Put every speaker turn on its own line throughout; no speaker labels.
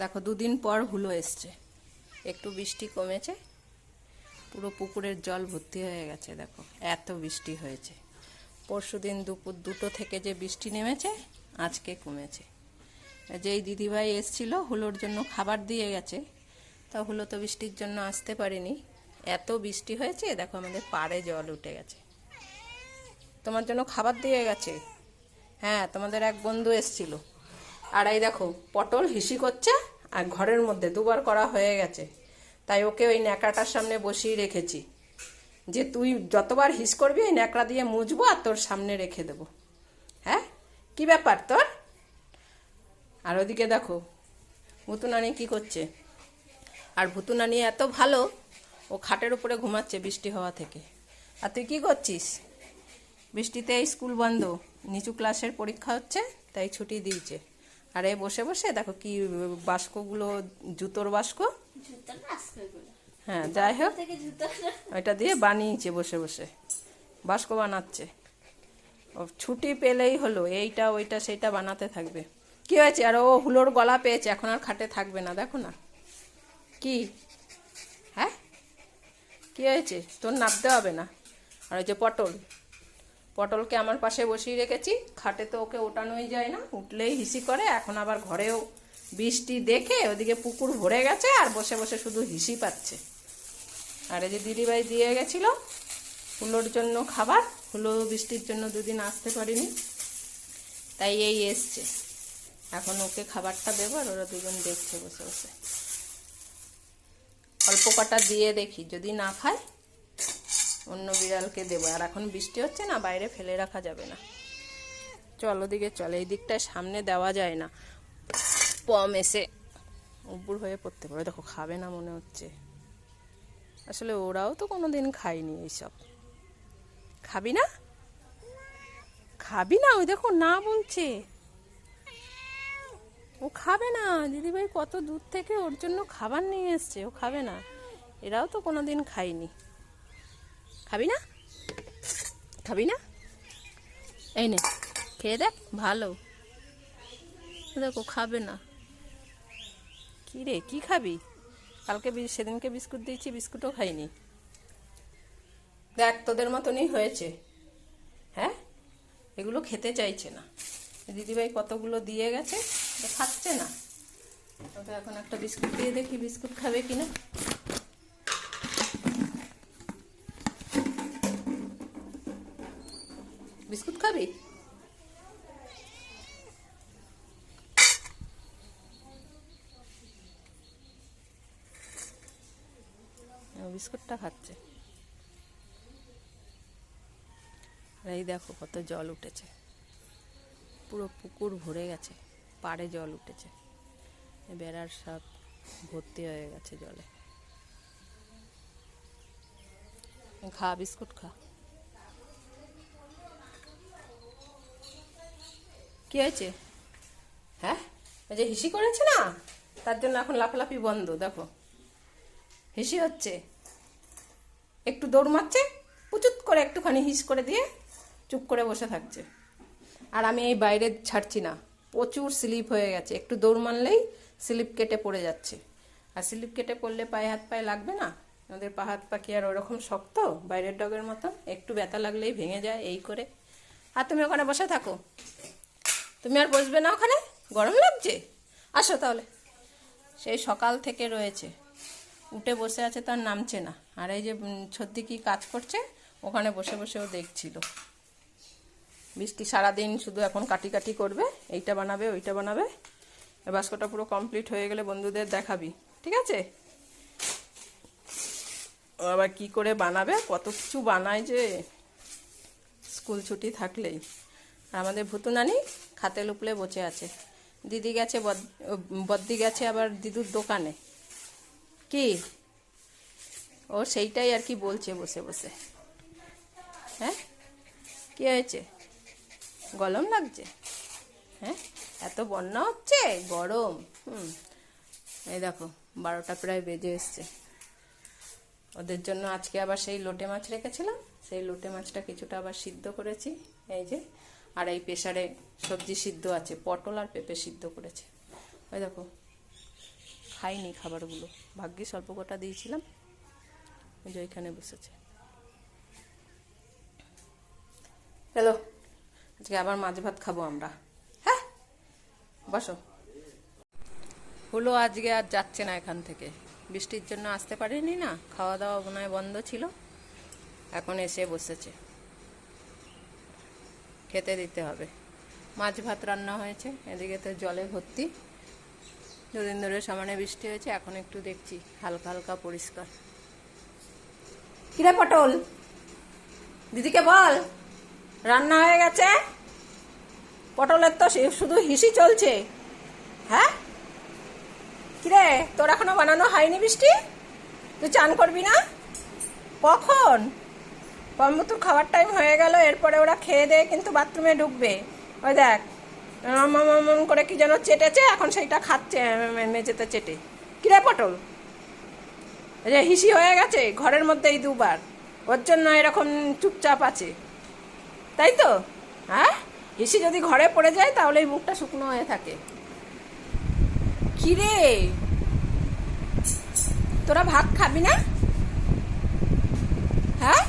দেখো, দুদিন পর হুলো এসছে। একটু বৃষ্টি কমেছে, পুরো পুকুরের জল ভর্তি হয়ে গেছে, দেখো, এত বৃষ্টি হয়েছে। পরশু দিন দুপুর দুটো থেকে যে বৃষ্টি নেমেছে, আজকে কমেছে। যেই দিদিভাই এসছিল, হুলোর জন্য খাবার দিয়ে গেছে, তা হুলো তো বৃষ্টির জন্য আসতে পারিনি। এত বৃষ্টি হয়েছে, দেখো, আমাদের পাড়ে জল উঠে গেছে। তোমার জন্য খাবার দিয়ে গেছে? হ্যাঁ তোমাদের এক বন্ধু এসছিল। আর এই দেখো, পটল হিসি করছে আর ঘরের মধ্যে দুবার করা হয়ে গেছে। তাই ওকে ওই ন্যাকড়াটার সামনে বসিয়ে রেখেছি। যে তুই যতবার হিস করবি ওই ন্যাকড়া দিয়ে মুছবো আর তোর সামনে রেখে দেবো। হ্যাঁ? কি ব্যাপার তোর? আর ওদিকে দেখো, ভুতুনানি কি করছে? আর ভুতুনানি এত ভালো, ও খাটের উপরে ঘুমাচ্ছে বৃষ্টি হওয়া থেকে। আর তুই কি করছিস? বৃষ্টিতে স্কুল বন্ধ, নিচু ক্লাসের পরীক্ষা হচ্ছে, তাই ছুটি দিয়েছে। আর এ বসে বসে? দেখো কি বাস্কগুলো জুতোর বাস্ক? হ্যাঁ যাই হোক। ওইটা দিয়ে বানিয়েছে বসে বসে। বাস্ক বানাচ্ছে। ও ছুটি পেলেই হলো। এইটা ওইটা সেইটা বানাতে থাকবে। কি হয়েছে? আর ও হুলোর গলা পেয়েছে এখন আর খাটে থাকবে না দেখো না। কি? হ্যাঁ? কি হয়েছে? তোর নামতে হবে না। আর ওই যে পটল। পটলকে আমার পাশে বসিয়ে রেখেছি। খাটে তো ওকে ওঠানোই যায় না, উঠলেই হিসি করে, এখন আবার ঘরেও বৃষ্টি দেখে ওদিকে পুকুর ভরে গেছে আর বসে বসে শুধু হিসি পাচ্ছে। আর এই যে দিদিভাই দিয়ে গেছিল হুলোর জন্য খাবার হুলো বৃষ্টির জন্য দুদিন আসতে পারিনি, তাই এই এসছে। এখন ওকে খাবারটা দেবো আর ওরা দুজন দেখছে বসে বসে। অল্প কটা দিয়ে দেখি, যদি না খায় অন্য বিড়ালকে দেবো। আর এখন বৃষ্টি হচ্ছে না, বাইরে ফেলে রাখা যাবে না। চল ওদিকে চল, এই দিকটায় সামনে দেওয়া যায় না। পম এসে উপর হয়ে পড়তে পারে। দেখো, খাবে না মনে হচ্ছে। আসলে ওরাও তো কোনো দিন খায়নি এইসব। খাবি না? খাবি না? ওই দেখো, না বলছে। ও খাবে না। দিদিভাই কত দূর থেকে ওর জন্য খাবার নিয়ে এসছে, ও খাবে না। এরাও তো কোনো দিন খায়নি। খাবি না খাবি না এই নে, খেয়ে দেখ, ভালো। দেখো, খাবে না। কি রে, কি খাবি? কালকে সেদিনকে বিস্কুট দিয়েছি, বিস্কুটও খাইনি। দেখ, তোদের মতনই হয়েছে। হ্যাঁ? এগুলো খেতে চাইছে না। দিদিভাই কতগুলো দিয়ে গেছে খাচ্ছে না। ওকে এখন একটা বিস্কুট দিয়ে দেখি, বিস্কুট খাবে কিনা বিস্কুট খাবি বিস্কুটটা খাচ্ছে। এই দেখো কত জল উঠেছে। পুরো পুকুর ভরে গেছে, পাড়ে জল উঠেছে। বেড়ার সব ভর্তি হয়ে গেছে জলে। খা, বিস্কুট খা। কি হয়েছে? হ্যাঁ? ওই যে হিসি করেছে না? তার জন্য এখন লাফালাফি বন্ধ, দেখো। হিসি হচ্ছে। একটু দৌড় মারছে, পুচুত করে একটুখানি হিস করে দিয়ে চুপ করে বসে থাকছে। আর আমি এই বাইরে ছাড়ছি না। প্রচুর স্লিপ হয়ে গেছে। একটু দৌড় মারলেই স্লিপ কেটে পড়ে যাচ্ছে। আর স্লিপ কেটে পড়লে পায়ে হাত পায়ে লাগবে না? আমাদের পা হাত পা কি আর ওরকম শক্ত? বাইরের ডগের মতো একটু ব্যথা লাগলেই ভেঙে যায় এই করে। আর তুমি ওখানে বসে থাকো। তুমি আর বসবে না ওখানে? গরম লাগছে? আসো তাহলে। সেই সকাল থেকে রয়েছে। উঠে বসে আছে, তার নামছে না। আর এই যে সত্যি কি কাজ করছে, ওখানে বসে বসেও দেখছিল। বৃষ্টি সারাদিন শুধু এখন কাটি কাটি করবে, এইটা বানাবে, ওইটা বানাবে। এই বাস্কটা পুরো কমপ্লিট হয়ে গেলে বন্ধুদের দেখাবি। ঠিক আছে? আবার কি করে বানাবে? কত কিছু বানায় যে, স্কুল ছুটি থাকলেই। আর আমাদের ভুতুনানি খাতে লুপলে বসে আছে। দিদি গেছে বদ্দি গেছে আবার দিদুর দোকানে। কি? ও সেইটাই আর কি বলছে বসে বসে। হ্যাঁ? কি হয়েছে? গরম লাগছে? হ্যাঁ? এত বন্যা হচ্ছে? গরম। হুম। এই দেখো, বারোটা প্রায় বেজে এসছে। ওদের জন্য আজকে আবার সেই লোটে মাছ রেখেছিলাম। সেই লোটে মাছটা কিছুটা আবার সিদ্ধ করেছি। এই যে আর এই প্রেসারে সবজি সিদ্ধ আছে, পটল আর পেঁপে সিদ্ধ করেছে। ওই দেখো, খাইনি খাবারগুলো। ভাগ্যে স্বল্প কটা দিয়েছিলাম, ওই যে ওইখানে বসেছে। হ্যালো, আজকে আবার মাছ ভাত খাব আমরা। হ্যাঁ বসো। হলো আজকে আর যাচ্ছে না এখান থেকে। বৃষ্টির জন্য আসতে পারেনি না, খাওয়া দাওয়া মনে বন্ধ ছিল। এখন এসে বসেছে। খেতে দিতে হবে। মাছ ভাত রান্না হয়েছে, এদিকে তো জলে ভর্তি। দুদিন ধরে সামান্য বৃষ্টি হয়েছে, এখন একটু দেখছি হালকা হালকা পরিষ্কার। কিরে পটল? দিদিকে বল, রান্না হয়ে গেছে? পটলের তো শুধু হিসি চলছে। হ্যাঁ? কিরে, তোর এখনও বানানো হয়নি বৃষ্টি? তুই চান করবি না? কখন? কম্বুতুর খাওয়ার টাইম হয়ে গেল, এরপরে ওরা খেয়ে দিয়ে কিন্তু বাথরুমে ঢুকবে। ওই দেখ রম করে কি যেন চেটেছে, এখন সেইটা খাচ্ছে মেঝেতে চেটে। কিরে পটল? যে হিসি হয়ে গেছে, ঘরের মধ্যেই দুবার। ওর জন্য এরকম চুপচাপ আছে। তাই তো? হ্যাঁ? হিসি যদি ঘরে পড়ে যায়, তাহলে এই মুখটা শুকনো হয়ে থাকে। কিরে? তোরা ভাত খাবি না হ্যাঁ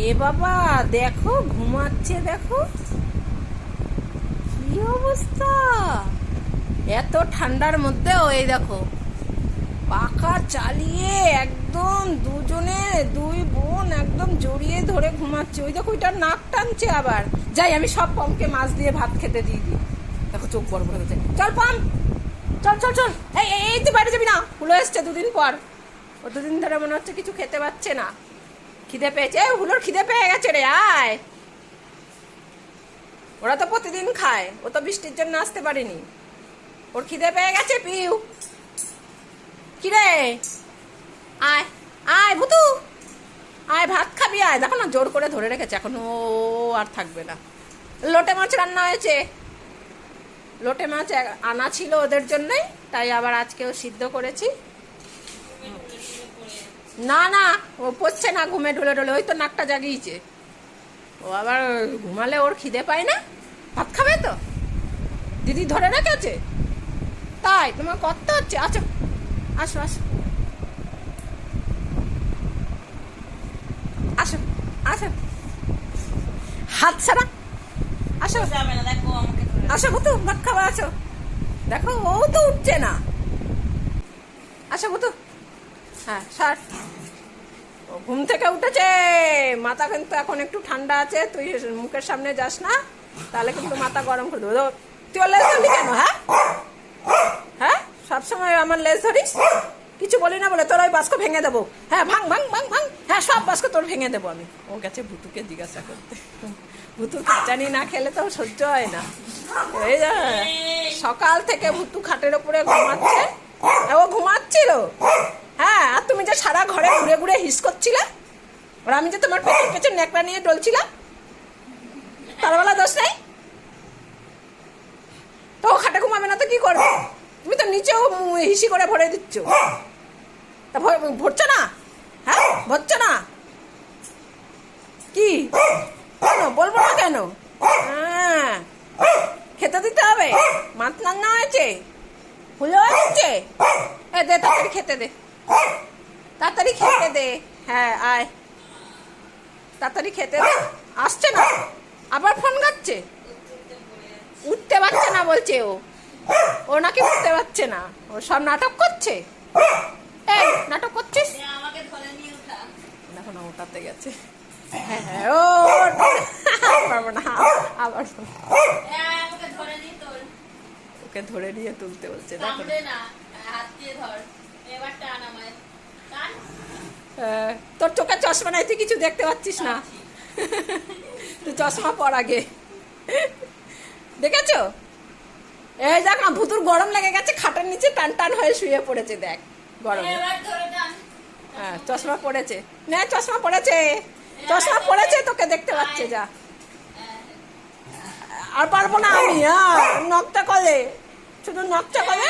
এ বাবা, দেখো, ঘুমাচ্ছে, দেখো। কি অবস্থা? এত ঠান্ডার মধ্যে ওই দেখো, পাখা চালিয়ে একদম দুজনে, দুই বোন একদম জড়িয়ে ধরে ঘুমাচ্ছে। ওই দেখো, ওইটার নাক টানছে আবার। যাই, আমি সব পমকে মাছ দিয়ে ভাত খেতে দিয়ে দিই। দেখো, চোখ বড় বড় হয়েছে। চল, পাম! চল চল চল! এই, এই- এই, তুই বাইরে যাবি না? হুলো এসছে দুদিন পর। ও দুদিন ধরে মনে হচ্ছে কিছু খেতে পাচ্ছে না। খিদে পেয়েছে? হুলোর খিদে পেয়ে গেছে রে, আয়। ওরা তো প্রতিদিন খায়, ও তো বৃষ্টির জন্য আসতে পারেনি। ওর খিদে পেয়ে গেছে, পিউ। কিরে? আয় আয়, ভুতু। আয়, ভাত খাবি, আয়। দেখো না, জোর করে ধরে রেখেছে, এখন ও আর থাকবে না। লোটে মাছ রান্না হয়েছে। লোটে মাছ আনা ছিল ওদের জন্যই, তাই আবার আজকেও সিদ্ধ করেছি। না না ও পড়ছে না ঘুমে ঢুলে ঢুলে ওই তো নাকটা জাগিয়েছে। ও আবার ঘুমালে ওর খিদে পায় না? ভাত খাবে তো? দিদি ধরে রেখেছে? তাই তোমার কত হচ্ছে? আচ্ছা আসো আসো। আসো আসো। হাত ছাড়া। আসো। আসো ভুতু ভাত খাবার আসো। দেখো ও তো উঠছে না। আসো ভুতু হ্যাঁ ঘুম থেকে উঠেছে। মাথা কিন্তু এখন একটু ঠান্ডা আছে। তুই মুখের সামনে যাস না, তাহলে কিন্তু মাথা গরম করে দেবো। তুই লেজ ধরলি কেন হ্যাঁ? হ্যাঁ? সবসময় আমার লেজ ধরিস? কিছু বলি না বলে তোর ওই বাস্ক ভেঙে দেবো। হ্যাঁ ভাঙ ভাঙ ভাঙ ভাঙ। হ্যাঁ সব বাস্ক তোর ভেঙে দেবো আমি। ও গেছে ভুতুকে জিজ্ঞাসা করতে। ভুতু কাচানি না খেলে তো সহ্য হয় না। এই সকাল থেকে ভুতু খাটের ওপরে ঘুমাচ্ছে। ও ঘুমাচ্ছিল? হ্যাঁ আর তুমি যে সারা ঘরে ঘুরে ঘুরে হিস করছিলে? আর আমি যে তোমার পেছন পেছন নেকড়া নিয়ে ডলছিলাম? তার বেলা দোষ নেই? তো খাটে ঘুমাবে না তো কি করবে? তুমি তো নিচেও হিসি করে ভরে দিচ্ছ। তা ভর- ভরছো না? হ্যাঁ ভরছো না? কি? কেন? বলব না কেন? হ্যাঁ। খেতে দিতে হবে। মাছ রান্না হয়েছে। ফুলে হয়েছে। এ, দে, তাড়াতাড়ি খেতে দে। তাড়াতাড়ি খেতে দে। হ্যাঁ আয়। তাড়াতাড়ি খেতে দে। আসছে না। আবার ফোন গাচ্ছে উঠতে পারছে না বলছে ও। ও নাকি উঠতে পারছে না। ও সব নাটক করছে? এই নাটক করছিস? দেখো না ওটাতে গেছে। হ্যাঁ হ্যাঁ ও পারব না আবার
নিয়ে
ওকে ধরে নিয়ে তুলতে বলছে দেখো
হাত দিয়ে ধর এবার টান আমায় টান
আহ, তোর চোখে চশমা নাই তুই কিছু দেখতে পাচ্ছিস না। তুই চশমা পর আগে। দেখেছ? এই দেখ না ভুতুর গরম লেগে গেছে খাটের নিচে টান টান হয়ে শুয়ে পড়েছে দেখ গরম। হ্যাঁ চশমা পড়েছে। না চশমা পড়েছে। চশমা পড়েছে তোকে দেখতে পাচ্ছে যা। আর পারব না আমি হ্যাঁ নকটা কলে। শুধু নকটা কলে?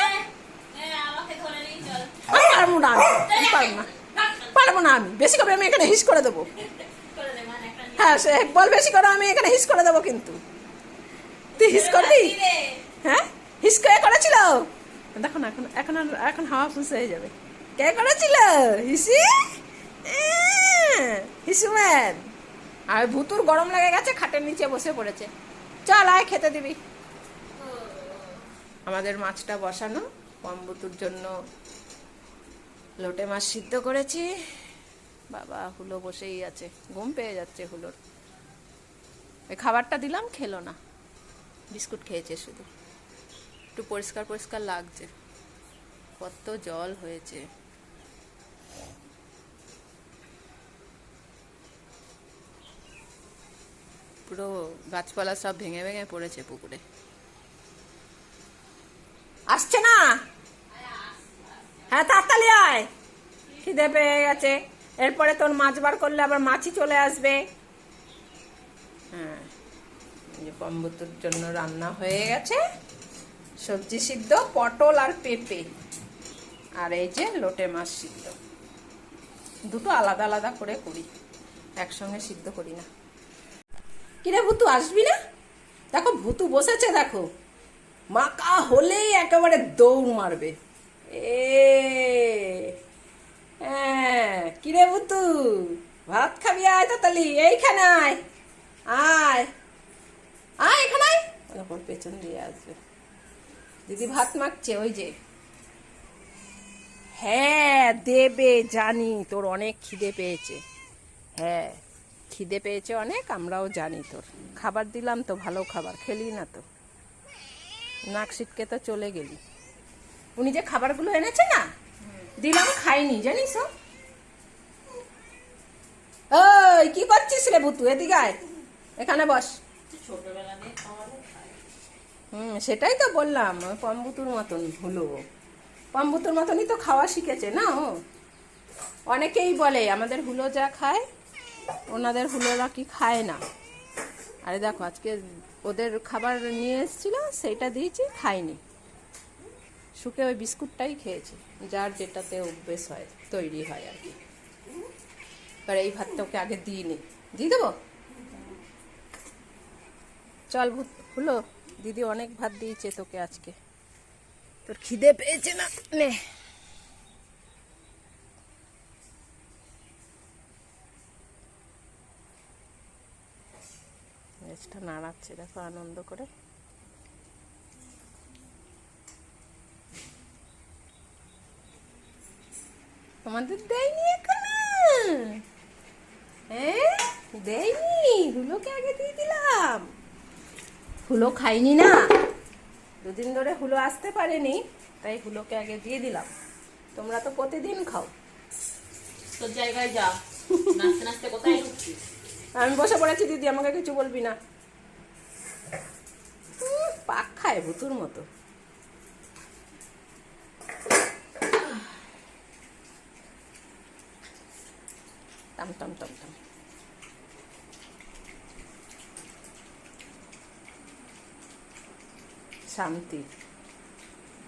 আমি পারব না আমি পারব না। পারব না আমি। বেশি করে আমি এখানে হিস করে দেবো। হ্যাঁ সে বল বেশি করে আমি এখানে হিস করে দেবো কিন্তু। তুই হিস করবি? হ্যাঁ? হিস করে করেছিল? দেখো না, এখন এখন আর- এখন হাওয়া ফুস হয়ে যাবে। কে করেছিল? হিসি? হিসুম্যান আর ভুতুর গরম লেগে গেছে, খাটের নিচে বসে পড়েছে। চল, আয়, খেতে দিবি। আমাদের মাছটা বসানো কম্বুতুর জন্য লোটে মাছ সিদ্ধ করেছি। বাবা, হুলো বসেই আছে। ঘুম পেয়ে যাচ্ছে হুলোর। ওই খাবারটা দিলাম, খেলো না। বিস্কুট খেয়েছে শুধু। একটু পরিষ্কার পরিষ্কার লাগছে। কত জল হয়েছে। পুরো গাছপালা সব ভেঙে ভেঙে পড়েছে পুকুরে। আসছে না! হ্যাঁ তাড়াতাড়ি আয়। খিদে পেয়ে গেছে। এরপরে তোর মাছ বার করলে আবার মাছই চলে আসবে। হ্যাঁ কম্বুতুর জন্য রান্না হয়ে গেছে। সবজি সিদ্ধ, পটল আর পেঁপে। আর এই যে লোটে মাছ সিদ্ধ। দুটো আলাদা আলাদা করে করি। একসঙ্গে সিদ্ধ করি না। কিরে ভুতু, আসবি না? দেখো, ভুতু বসেছে, দেখো। মাকা হলেই একেবারে দৌড় মারবে। এ হ্যাঁ কিরে ভুতু ভাত খাবি আয় তাতালি এইখানে আয়। আয়। আয় এখানে আয়। তারপর পেছন দিয়ে আসবে। দিদি ভাত মাখছে, ওই যে। হ্যাঁ দেবে, জানি, তোর অনেক খিদে পেয়েছে। হ্যাঁ খিদে পেয়েছে অনেক, আমরাও জানি তোর। খাবার দিলাম তো, ভালো খাবার, খেলি না তো। নাক সিটকে তো চলে গেলি। উনি যে খাবারগুলো এনেছে না, দিলাম খাইনি, জানিস? ওই, কি করছিস রে বুতু এদিকে এখানে বস। হুম, সেটাই তো বললাম পম্বুতুর মতন হলো। পম্বুতুর মতনই তো খাওয়া শিখেছে না ও অনেকেই বলে, আমাদের হুলো যা খায়, ওনাদের হুলোরা কি খায় না আরে দেখো, আজকে ওদের খাবার নিয়ে এসেছিল, সেইটা দিয়েছি খায়নি শুকে ওই বিস্কুটটাই খেয়েছি, যার যেটাতে অভ্যেস হয়, তৈরি হয় আর কি। এবার এই ভাতটা ওকে আগে দিইনি দিয়ে দেবো? চল হলো, দিদি অনেক ভাত দিয়েছে তোকে আজকে। তোর খিদে পেয়েছে না? নে। নাড়াচ্ছে, দেখো আনন্দ করে। তোমাদের দেয়নি এখনও। হ্যাঁ? দেয়নি। হুলোকে আগে দিয়ে দিলাম। হুলো খাইনি না। দুদিন ধরে হুলো আসতে পারেনি তাই হুলোকে আগে দিয়ে দিলাম। তোমরা তো প্রতিদিন খাও।
তোর জায়গায় যা। নাচতে নাচতে কোথায়
আমি বসে পড়েছি দিদি আমাকে কিছু বলবি না। পাক খায় ভুতুর মতো। টাম টাম শান্তি